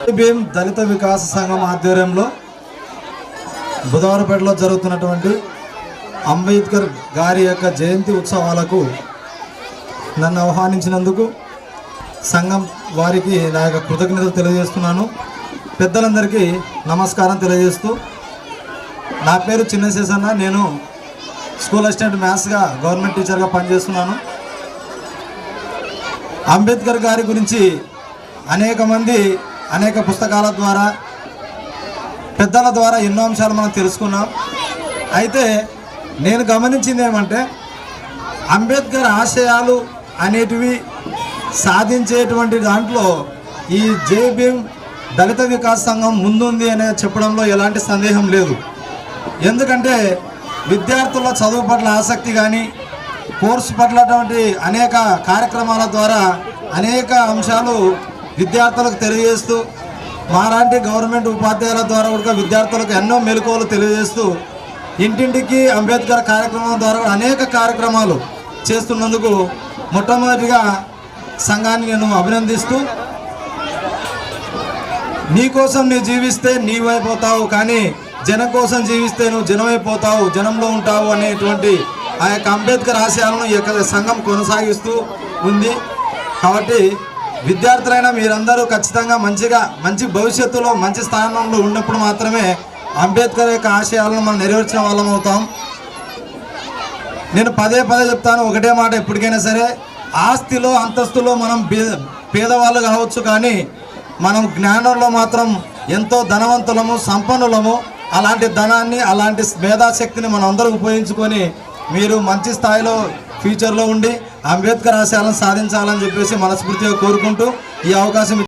భీం దళిత వికాస సంఘం ఆధ్వర్యంలో బుధవారపేటలో జరుగుతున్నటువంటి అంబేద్కర్ గారి యొక్క జయంతి ఉత్సవాలకు నన్ను ఆహ్వానించినందుకు సంఘం వారికి నా యొక్క కృతజ్ఞతలు తెలియజేస్తున్నాను. పెద్దలందరికీ నమస్కారం తెలియజేస్తూ నా పేరు చిన్న శేషన్న నేను స్కూల్ అసిస్టెంట్ మ్యాథ్స్గా గవర్నమెంట్ టీచర్గా పనిచేస్తున్నాను. అంబేద్కర్ గారి గురించి అనేక మంది అనేక పుస్తకాల ద్వారా పెద్దల ద్వారా ఎన్నో అంశాలు మనం తెలుసుకున్నాం. అయితే నేను గమనించింది ఏమంటే అంబేద్కర్ ఆశయాలు అనేటివి సాధించేటువంటి దాంట్లో ఈ జేబీఎం దళిత వికాస్ సంఘం ముందుంది అనే చెప్పడంలో ఎలాంటి సందేహం లేదు. ఎందుకంటే విద్యార్థుల చదువు పట్ల ఆసక్తి కానీ కోర్సు పట్లటువంటి అనేక కార్యక్రమాల ద్వారా అనేక అంశాలు విద్యార్థులకు తెలియజేస్తూ మాలాంటి గవర్నమెంట్ ఉపాధ్యాయుల ద్వారా కూడా విద్యార్థులకు ఎన్నో మెలకువలు తెలియజేస్తూ ఇంటింటికి అంబేద్కర్ కార్యక్రమం ద్వారా కూడా అనేక కార్యక్రమాలు చేస్తున్నందుకు మొట్టమొదటిగా సంఘాన్ని నేను అభినందిస్తూ నీ కోసం నువ్వు జీవిస్తే నీవైపోతావు కానీ జనం కోసం జీవిస్తే నువ్వు జనమైపోతావు జనంలో ఉంటావు అనేటువంటి ఆ యొక్క అంబేద్కర్ ఆశయాలను ఈ యొక్క సంఘం కొనసాగిస్తూ ఉంది. కాబట్టి విద్యార్థులైన మీరందరూ ఖచ్చితంగా మంచిగా మంచి భవిష్యత్తులో మంచి స్థానంలో ఉన్నప్పుడు మాత్రమే అంబేద్కర్ యొక్క ఆశయాలను మనం నెరవేర్చిన వాళ్ళం అవుతాం. నేను పదే పదే చెప్తాను ఒకటే మాట ఎప్పటికైనా సరే ఆస్తిలో అంతస్తులో మనం పేదవాళ్ళు కావచ్చు కానీ మనం జ్ఞానంలో మాత్రం ఎంతో ధనవంతులము సంపన్నులము అలాంటి ధనాన్ని అలాంటి మేధాశక్తిని మనం అందరూ ఉపయోగించుకొని మీరు మంచి స్థాయిలో ఫ్యూచర్లో ఉండి అంబేద్కర్ ఆశయాలను సాధించాలని చెప్పేసి మనస్ఫూర్తిగా కోరుకుంటూ ఈ అవకాశం